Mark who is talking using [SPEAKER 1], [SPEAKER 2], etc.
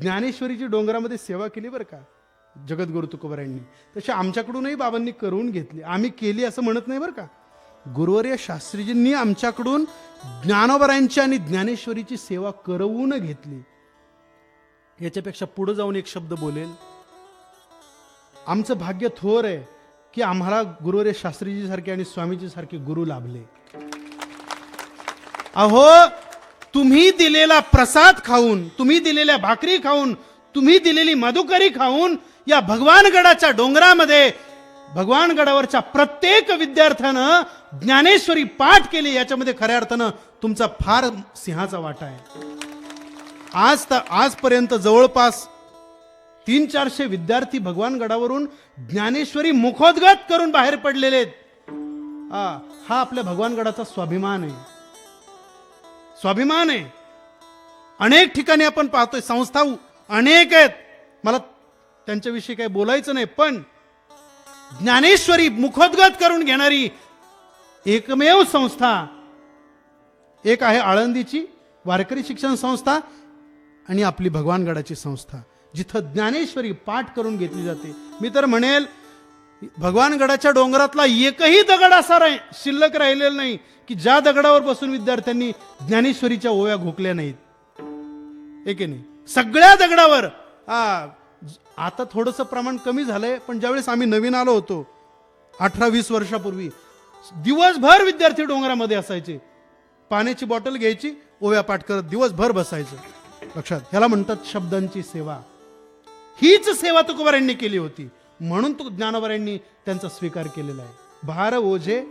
[SPEAKER 1] ज्ञानेश्वरीची डोंगरामध्ये सेवा केली बरं का? जगद्गुरु तुकोबारायांनी. तशी आमच्याकडूनही बाबांनी करून घेतली. आम्ही केली असं म्हणत नाही बरं का? गुरुवर्य शास्त्रीजींनी आमच्याकडून ज्ञानोबरायांची आणि ज्ञानेश्वरीची सेवा करवून घेतली. याच्यापेक्षा पुढे जाऊन एक शब्द बोलेल. आमचं भाग्य थोर आहे की आम्हाला गुरुवर्य शास्त्रीजी सारखे आणि स्वामीजी सारखे गुरु लाभले. अहो तुम्ही दिलेला प्रसाद खाऊन तुम्ही दिलेल्या भाकरी खाऊन तुम्ही दिलेली मधुकरी खाऊन या भगवानगडाच्या डोंगरामध्ये भगवानगडावरच्या प्रत्येक विद्यार्थ्यानं ज्ञानेश्वरी पाठ केली याच्यामध्ये खऱ्या अर्थानं तुमचा फार सिंहाचा वाटा आहे. आज तर आजपर्यंत जवळपास तीन चारशे विद्यार्थी भगवान गडावरून ज्ञानेश्वरी मुखोद्गत करून बाहेर पडलेले आहेत. हा हा आपल्या भगवान गडाचा स्वाभिमान आहे. स्वाभिमान आहे. अनेक ठिकाणी आपण पाहतोय संस्था अनेक आहेत. मला त्यांच्याविषयी काही बोलायचं नाही पण ज्ञानेश्वरी मुखोद्गत करून घेणारी एकमेव संस्था एक आहे आळंदीची वारकरी शिक्षण संस्था आणि आपली भगवानगडाची संस्था जिथं ज्ञानेश्वरी पाठ करून घेतली जाते. मी तर म्हणेल भगवानगडाच्या डोंगरातला एकही दगड असा राही शिल्लक राहिलेला नाही की ज्या दगडावर बसून विद्यार्थ्यांनी ज्ञानेश्वरीच्या ओव्या घोकल्या नाहीत. एक नाही? सगळ्या दगडावर. हा, आता थोडंसं प्रमाण कमी झालंय पण ज्यावेळेस आम्ही नवीन आलो होतो अठरा वीस वर्षापूर्वी दिवसभर विद्यार्थी डोंगरामध्ये असायचे. पाण्याची बॉटल घ्यायची ओव्या पाठ करत दिवसभर बसायचं. लक्षात ह्याला म्हणतात शब्दांची सेवा. हीच सेवा तुकोबारांनी केली होती. म्हणून तो ज्ञानोबारांनी त्यांचा स्वीकार केलेला आहे. भार ओझे